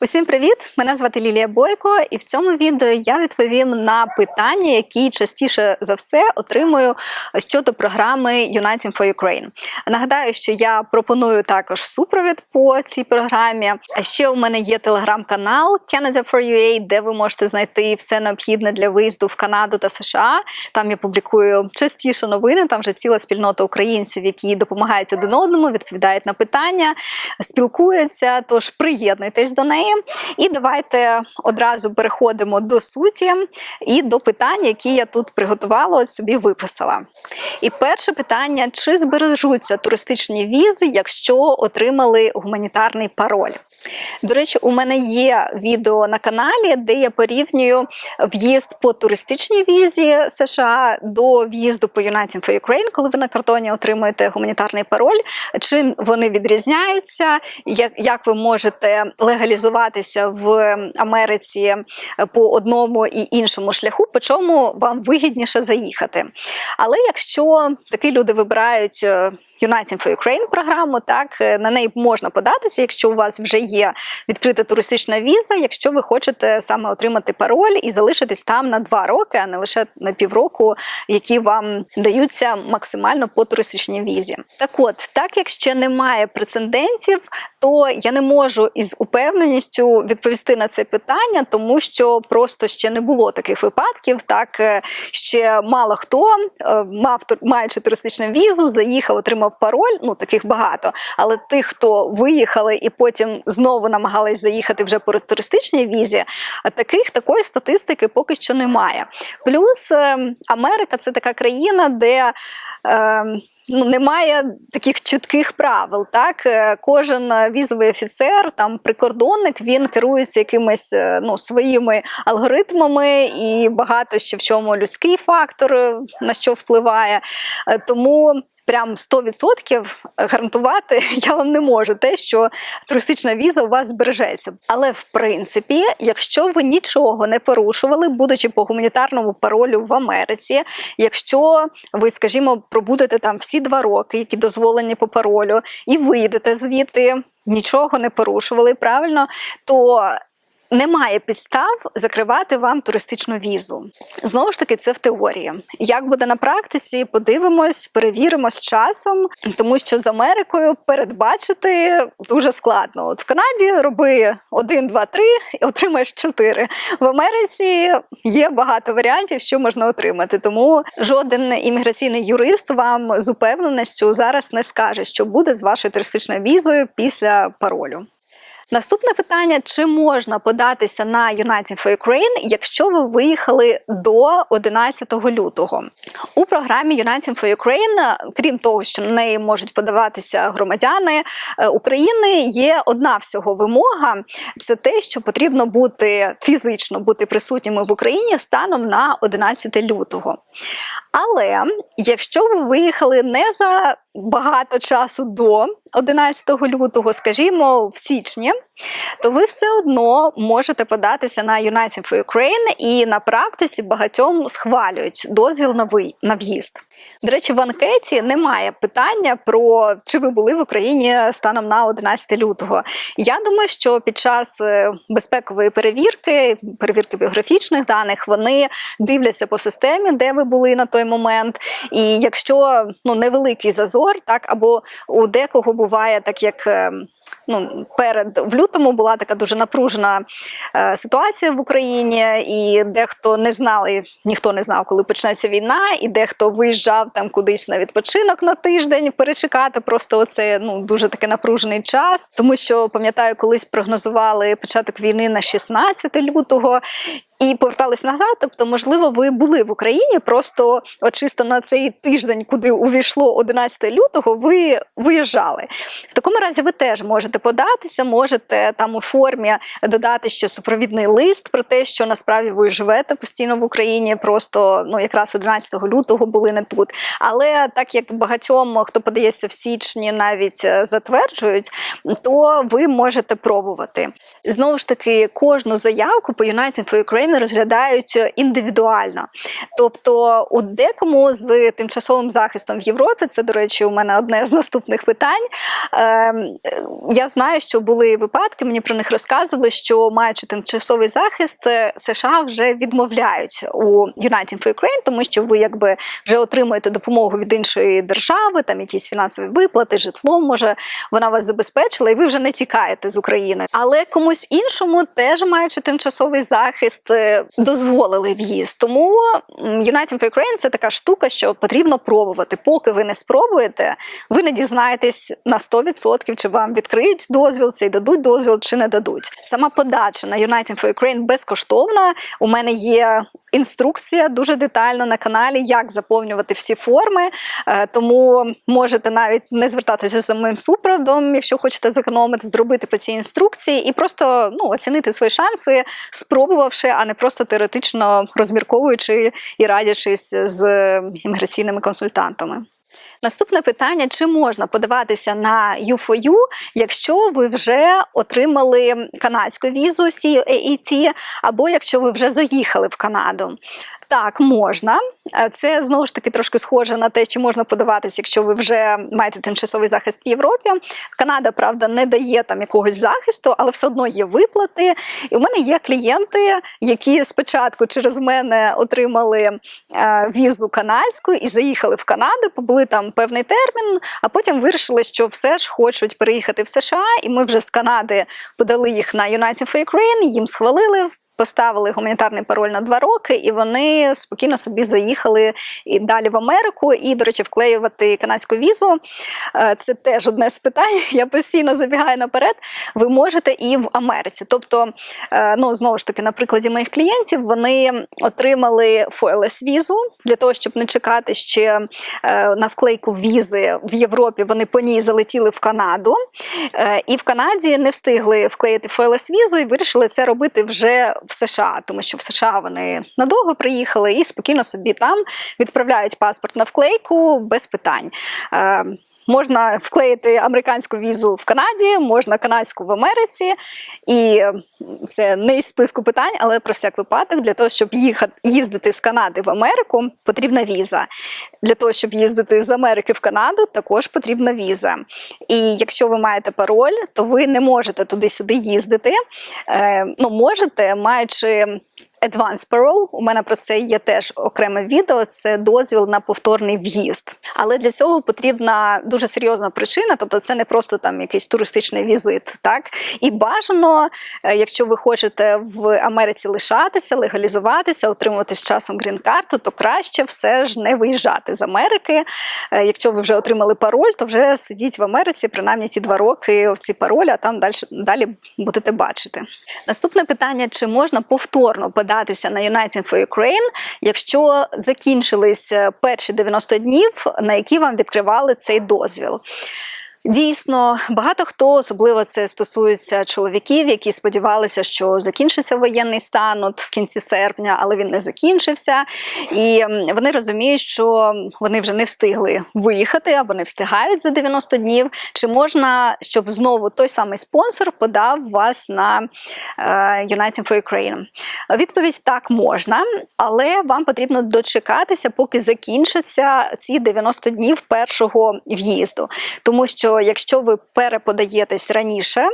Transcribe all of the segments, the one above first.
Усім привіт! Мене звати Лілія Бойко, і в цьому відео я відповім на питання, які частіше за все отримую щодо програми Uniting for Ukraine. Нагадаю, що я пропоную також супровід по цій програмі. А ще у мене є телеграм-канал Canada for UA, де ви можете знайти все необхідне для виїзду в Канаду та США. Там я публікую частіше новини. Там вже ціла спільнота українців, які допомагають один одному, відповідають на питання, спілкуються. Тож приєднуйтесь до неї. І давайте одразу переходимо до суті і до питань, які я тут приготувала, от собі виписала. І перше питання: чи збережуться туристичні візи, якщо отримали гуманітарний пароль? До речі, у мене є відео на каналі, де я порівнюю в'їзд по туристичній візі США до в'їзду по United for Ukraine, коли ви на картоні отримуєте гуманітарний пароль. Чим вони відрізняються, як, ви можете легалізуватися в Америці по одному і іншому шляху, по чому вам вигідніше заїхати. Але якщо такі люди вибирають Uniting for Ukraine програму, так е, на неї можна податися, якщо у вас вже є відкрита туристична віза, якщо ви хочете саме отримати пароль і залишитись там на два роки, а не лише на півроку, які вам даються максимально по туристичній візі. Так от, так як ще немає прецедентів, то я не можу із упевненістю відповісти на це питання, тому що просто ще не було таких випадків. Так е, ще мало хто е, мав маючи туристичну візу, заїхав, отримав пароль. Ну таких багато. Але тих, хто виїхали і потім знову намагались заїхати вже по туристичній візі, таких такої статистики поки що немає. Плюс е, Америка це така країна, де ну немає таких чітких правил. Так е, кожен візовий офіцер, там прикордонник, він керується якимись е, ну своїми алгоритмами, і багато ще в чому людський фактор е, на що впливає. Тому прям 100% гарантувати я вам не можу те, що туристична віза у вас збережеться. Але в принципі, якщо ви нічого не порушували, будучи по гуманітарному паролю в Америці, якщо ви, скажімо, пробудете там всі два роки, які дозволені по паролю, і вийдете звідти. Нічого не порушували правильно, то немає підстав закривати вам туристичну візу. Знову ж таки, це в теорії. Як буде на практиці, подивимось, перевіримо з часом, тому що з Америкою передбачити дуже складно. От в Канаді роби один, два, три і отримаєш чотири. В Америці є багато варіантів, що можна отримати. Тому жоден імміграційний юрист вам з упевненістю зараз не скаже, що буде з вашою туристичною візою після паролю. Наступне питання: чи можна податися на United for Ukraine, якщо ви виїхали до 11 лютого? У програмі United for Ukraine, крім того, що на неї можуть подаватися громадяни е, України, є одна всього вимога: це те, що потрібно бути фізично бути присутніми в Україні станом на 11 лютого. Але якщо ви виїхали не за багато часу до 11 лютого, скажімо, в січні, то ви все одно можете податися на United for Ukraine і на практиці багатьом схвалюють дозвіл на в'їзд. До речі, в анкеті немає питання про чи ви були в Україні станом на 11 лютого. Я думаю, що під час е, безпекової перевірки, перевірки біографічних даних, вони дивляться по системі, де ви були на той момент. І якщо ну невеликий зазор, так або у декого буває так, як ем, ну, перед в лютому була така дуже напружена е, ситуація в Україні, і дехто не знали, ніхто не знав, коли почнеться війна, і дехто виїжджав там кудись на відпочинок на тиждень перечекати. Просто оце ну дуже таки напружений час. Тому що пам'ятаю, колись прогнозували початок війни на 16 лютого. І повертались назад, тобто, можливо, ви були в Україні, просто от чисто на цей тиждень, куди увійшло 11 лютого, ви виїжджали. В такому разі ви теж можете податися, можете там у формі додати ще супровідний лист про те, що насправді ви живете постійно в Україні. Просто ну якраз 11 лютого були не тут. Але так як багатьом, хто подається в січні, навіть е, затверджують, то ви можете пробувати. Знову ж таки, кожну заявку по United for Ukraine розглядають індивідуально. Тобто, у декому з тимчасовим захистом в Європі, це, до речі, у мене одне з наступних питань. Е, я знаю, що були випадки, мені про них розказували, що маючи тимчасовий захист, е, США вже відмовляють у United for Ukraine, тому що ви якби вже отримуєте допомогу від іншої держави, там якісь фінансові виплати, житло може вона вас забезпечила, і ви вже не тікаєте з України. Але комусь іншому, теж маючи тимчасовий захист, е, дозволили в'їзд. Тому United for Ukraine – це така штука, що потрібно пробувати. Поки ви не спробуєте, ви не дізнаєтесь на 100%, чи вам відкриють дозвіл, цей дадуть дозвіл, чи не дадуть. Сама подача на United for Ukraine безкоштовна. У мене є інструкція дуже детальна на каналі, як заповнювати всі форми. Е, Тому можете навіть не звертатися за моїм супроводом, якщо хочете зекономити, зробити по цій інструкції і просто ну, оцінити свої шанси, спробувавши, а не просто теоретично розмірковуючи і радячись з імміграційними консультантами. Наступне питання: чи можна подаватися на U4U, якщо ви вже отримали канадську візу CAET, або якщо ви вже заїхали в Канаду? Так, можна. Е, Це знову ж таки трошки схоже на те, чи можна подаватися, якщо ви вже маєте тимчасовий захист в Європі. Канада, правда, не дає там якогось захисту, але все одно є виплати. І у мене є клієнти, які спочатку через мене отримали е, візу канадську і заїхали в Канаду, побули там певний термін, а потім вирішили, що все ж хочуть переїхати в США, і ми вже з Канади подали їх на United for Ukraine, їм схвалили. Поставили гуманітарний пароль на два роки, і вони спокійно собі заїхали і далі в Америку. І, до речі, вклеювати канадську візу. е, Це теж одне з питань. Я постійно забігаю наперед. Ви можете і в Америці. Тобто, е, ну знову ж таки, на прикладі моїх клієнтів, вони отримали FOLS візу для того, щоб не чекати ще е, на вклейку візи в Європі. Вони по ній залетіли в Канаду, і в Канаді не встигли вклеїти FOLS візу і вирішили це робити вже в США, тому що в США вони надовго приїхали і спокійно собі там відправляють паспорт на вклейку без питань. Можна вклеїти американську візу в Канаді, можна канадську в Америці, і це не із списку питань, але про всяк випадок, для того, щоб їхати їздити з Канади в Америку, потрібна віза. Для того, щоб їздити з Америки в Канаду, також потрібна віза. І якщо ви маєте пароль, то ви не можете туди-сюди їздити. Е, ну, можете, маючи Advanced Parole, у мене про це є теж окреме відео. Це дозвіл на повторний в'їзд. Але для цього потрібна дуже серйозна причина, тобто це не просто там якийсь туристичний візит. Так і бажано, е, якщо ви хочете в Америці лишатися, легалізуватися, отримувати з часом грін-карту, то краще все ж не виїжджати з Америки. Е, Якщо ви вже отримали пароль, то вже сидіть в Америці принаймні ці два роки в ці паролі, а там далі, далі будете бачити. Наступне питання: чи можна повторно податися на United for Ukraine, якщо закінчились е, перші 90 днів, на які вам відкривали цей дозвіл? дозвіл. Дійсно, багато хто, особливо це стосується чоловіків, які сподівалися, що закінчиться воєнний стан от в кінці серпня, але він не закінчився. І вони розуміють, що вони вже не встигли виїхати або не встигають за 90 днів. Чи можна, щоб знову той самий спонсор подав вас на е, United for Ukraine? Відповідь так можна, але вам потрібно дочекатися, поки закінчаться ці 90 днів першого в'їзду, тому що якщо ви переподаєтесь раніше,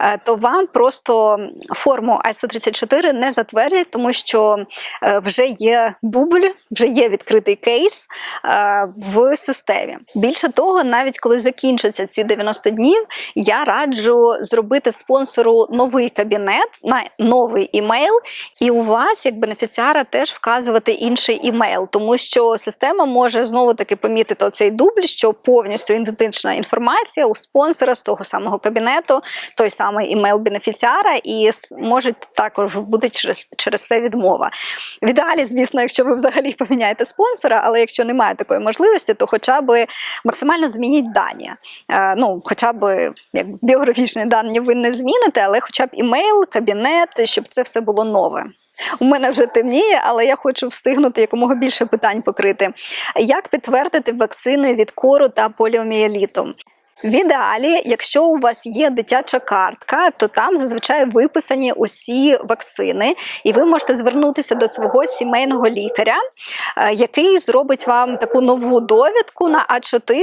е, то вам просто форму I-134 не затвердять, тому що е, вже є дубль, вже є відкритий кейс е, в системі. Більше того, навіть коли закінчаться ці 90 днів, я раджу зробити спонсору новий кабінет на новий імейл, і у вас, як бенефіціара, теж вказувати інший імейл, тому що система може знову таки помітити оцей дубль, що повністю ідентична інформація у спонсора з того самого кабінету, той самий імейл бенефіціара, і можуть також бути через, через це відмова. В ідеалі, звісно, якщо ви взагалі поміняєте спонсора, але якщо немає такої можливості, то хоча б максимально змініть дані. Е, ну, хоча б як біографічні дані ви не зміните, але хоча б імейл, кабінет, щоб це все було нове. У мене вже темніє, але я хочу встигнути якомога більше питань покрити. Як підтвердити вакцини від кору та поліомієліту? В ідеалі, якщо у вас є дитяча картка, то там зазвичай виписані усі вакцини, і ви можете звернутися до свого сімейного лікаря, е, який зробить вам таку нову довідку на А4.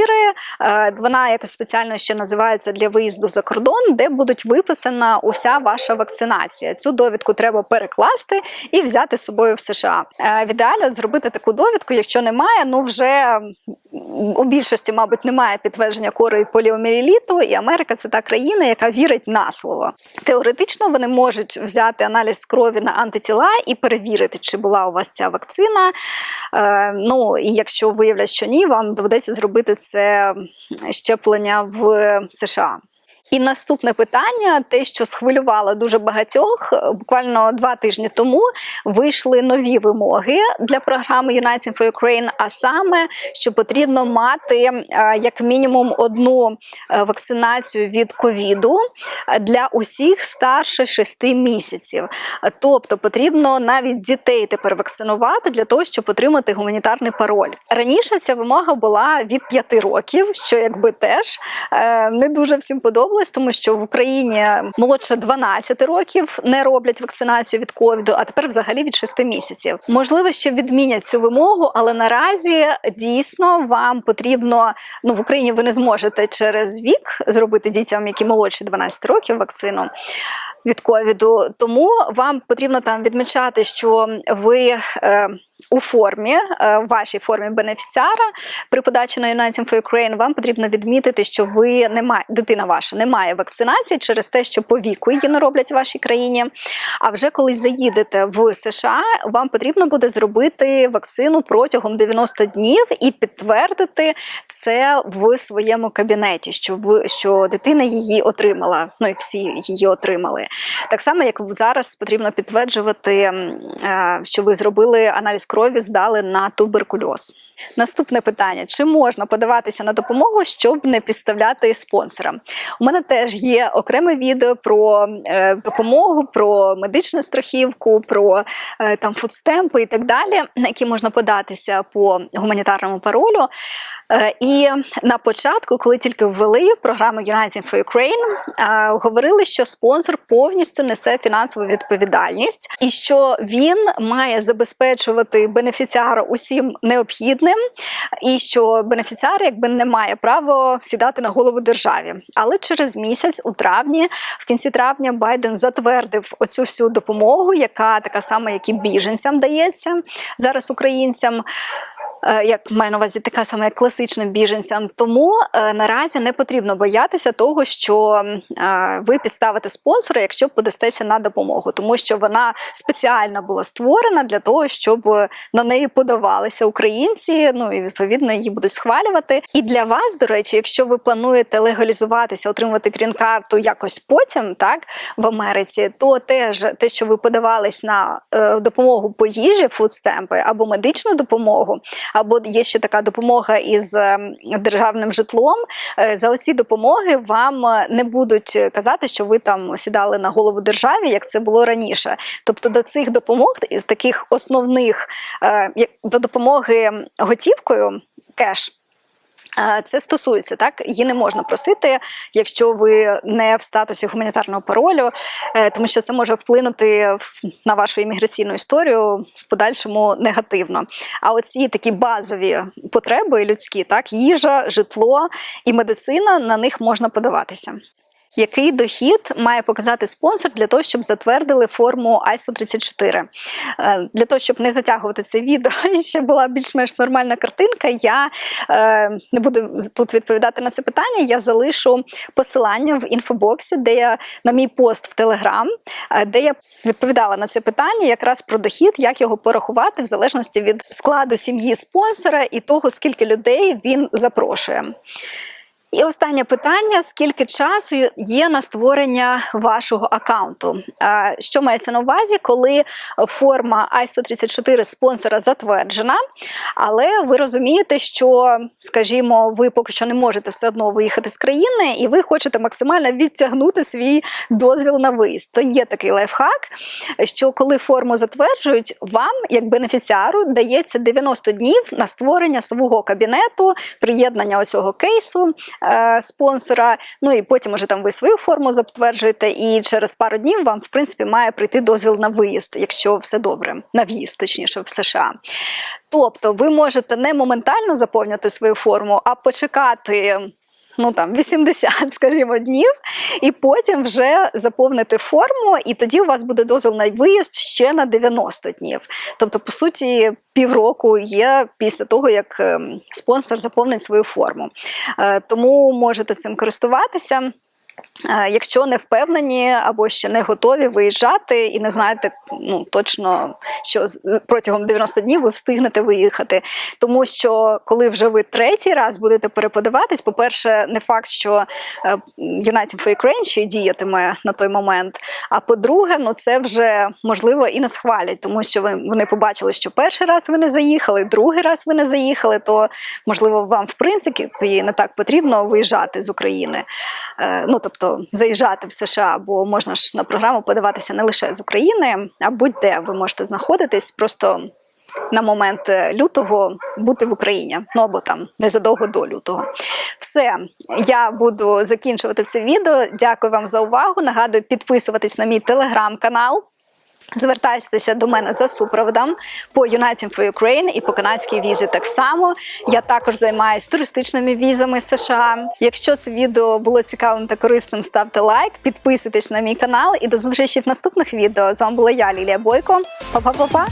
Е, Вона якось спеціально ще називається для виїзду за кордон, де будуть виписана уся ваша вакцинація. Цю довідку треба перекласти і взяти з собою в США. Е, В ідеалі зробити таку довідку, якщо немає, ну вже у більшості, мабуть, немає підтвердження кори поліоміеліту, і Америка це та країна, яка вірить на слово. Теоретично вони можуть взяти аналіз крові на антитіла і перевірити, чи була у вас ця вакцина. Е, ну і якщо виявлять, що ні, вам доведеться зробити це щеплення в США. І наступне питання: те, що схвилювало дуже багатьох, буквально два тижні тому вийшли нові вимоги для програми United for Ukraine, а саме, що потрібно мати е, як мінімум одну е, вакцинацію від ковіду для усіх старше 6 місяців. Тобто потрібно навіть дітей тепер вакцинувати для того, щоб отримати гуманітарний пароль. Раніше ця вимога була від 5 років, що якби теж е, не дуже всім подобалось, тому що в Україні молодше 12 років не роблять вакцинацію від ковіду, а тепер взагалі від 6 місяців. Можливо, ще відмінять цю вимогу, але наразі дійсно вам потрібно. Ну в Україні ви не зможете через вік зробити дітям, які молодші 12 років, вакцину. Від ковіду, тому вам потрібно там відмічати, що ви е, у формі, е, в вашій формі бенефіціара при подачі на United for Ukraine вам потрібно відмітити, що ви не має, дитина ваша не має вакцинації через те, що по віку її не роблять в вашій країні. А вже коли заїдете в США, вам потрібно буде зробити вакцину протягом 90 днів і підтвердити це в своєму кабінеті, що ви що дитина її отримала. Ну і всі її отримали. Так само, як зараз потрібно підтверджувати, е, що ви зробили аналіз крові, здали на туберкульоз. Наступне питання: чи можна подаватися на допомогу, щоб не підставляти спонсора? У мене теж є окреме відео про е, допомогу, про медичну страхівку, про е, там фудстемпи і так далі, на які можна податися по гуманітарному паролю. Е, і на початку, коли тільки ввели програму United for Ukraine, говорили, що спонсор повністю несе фінансову відповідальність, і що він має забезпечувати бенефіціара усім необхідним, і що бенефіціар якби не має права сідати на голову державі. Але через місяць, у травні, в кінці травня, Байден затвердив оцю всю допомогу, яка така сама, як і біженцям дається зараз українцям. Е, як маю на увазі така сама, як класичним біженцям. Тому е, наразі не потрібно боятися того, що е, ви підставите спонсора, якщо подастеся на допомогу, тому що вона спеціально була створена для того, щоб на неї подавалися українці. Ну і відповідно її будуть схвалювати. І для вас, до речі, якщо ви плануєте легалізуватися, отримати грін-карту якось потім, так в Америці, то теж те, що ви подавались на е, допомогу по їжі, фудстемпи або медичну допомогу або є ще така допомога із ем, державним житлом. Е, за оці допомоги вам е, не будуть казати, що ви там сідали на голову державі, як це було раніше. Тобто до цих допомог із таких основних е, до допомоги готівкою кеш. Це стосується так, її не можна просити, якщо ви не в статусі гуманітарного паролю, е, тому що це може вплинути на вашу імміграційну історію в подальшому негативно. А оці такі базові потреби людські, так, їжа, житло і медицина на них можна подаватися який дохід має показати спонсор для того, щоб затвердили форму I-134. Е, для того, щоб не затягувати це відео, і ще була більш-менш нормальна картинка. Я е, не буду тут відповідати на це питання. Я залишу посилання в інфобоксі, де я на мій пост в Телеграм, е, де я відповідала на це питання якраз про дохід, як його порахувати в залежності від складу сім'ї спонсора і того, скільки людей він запрошує. І останнє питання: скільки часу є на створення вашого аккаунту? Що мається на увазі, коли форма i134 спонсора затверджена, але ви розумієте, що, скажімо, ви поки що не можете все одно виїхати з країни, і ви хочете максимально відтягнути свій дозвіл на виїзд. То є такий лайфхак, що коли форму затверджують, вам, як бенефіціару, дається 90 днів на створення свого кабінету, приєднання оцього кейсу спонсора. Ну і потім уже там ви свою форму затверджуєте, і через пару днів вам, в принципі, має прийти дозвіл на виїзд, якщо все добре, на в'їзд, точніше, в США. Тобто, ви можете не моментально заповнити свою форму, а почекати. Ну там 80, скажімо, днів, і потім вже заповнити форму, і тоді у вас буде дозвіл на виїзд ще на 90 днів. Тобто, по суті, півроку є після того, як ем, спонсор заповнить свою форму. Е, Тому можете цим користуватися. Якщо не впевнені або ще не готові виїжджати і не знаєте ну, точно, що протягом 90 днів ви встигнете виїхати. Тому що коли вже ви третій раз будете переподаватись, по-перше, не факт, що е, United for Ukraine ще діятиме на той момент. А по-друге, ну це вже можливо і не схвалять, тому що вони побачили, що перший раз ви не заїхали, другий раз ви не заїхали, то можливо вам в принципі не так потрібно виїжджати з України. Е, Ну тобто заїжджати в США, бо можна ж на програму подаватися не лише з України, а будь-де ви можете знаходитись просто. На момент е, лютого бути в Україні, ну або там незадовго до лютого. Все, я буду закінчувати це відео. Дякую вам за увагу. Нагадую, підписуватись на мій телеграм-канал. Звертайтеся до мене за супроводом по United for Ukraine і по канадській візі так само. Я також займаюся туристичними візами США. Якщо це відео було цікавим та корисним, ставте лайк, підписуйтесь на мій канал і до зустрічі в наступних відео. З вами була я, Лілія Бойко. Па-па-па-па!